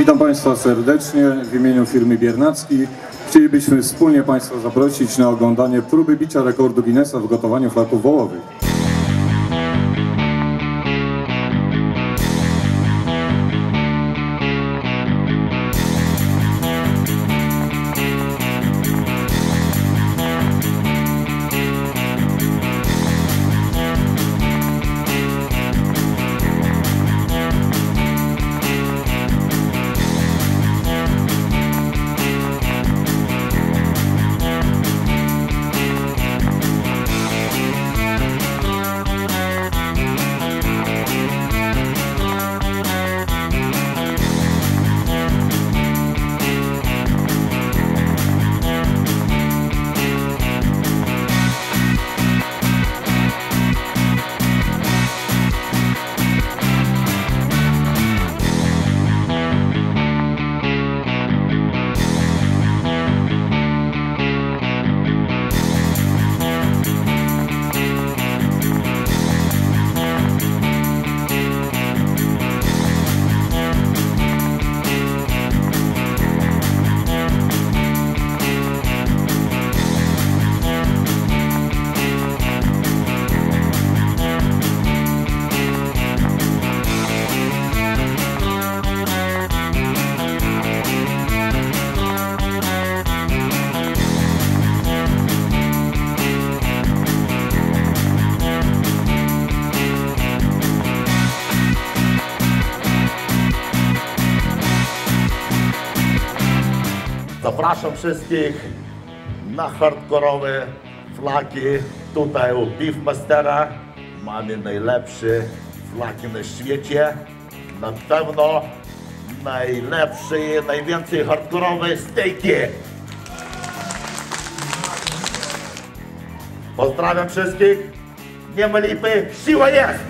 Witam Państwa serdecznie w imieniu firmy Biernacki. Chcielibyśmy wspólnie Państwa zaprosić na oglądanie próby bicia rekordu Guinnessa w gotowaniu flaków wołowych. Zapraszam wszystkich na hardkorowe flaki tutaj u Beefmastera. Mamy najlepsze flaki na świecie. Na pewno najlepsze najwięcej hardkorowe stejki. Pozdrawiam wszystkich. Nie ma lipy, siła jest!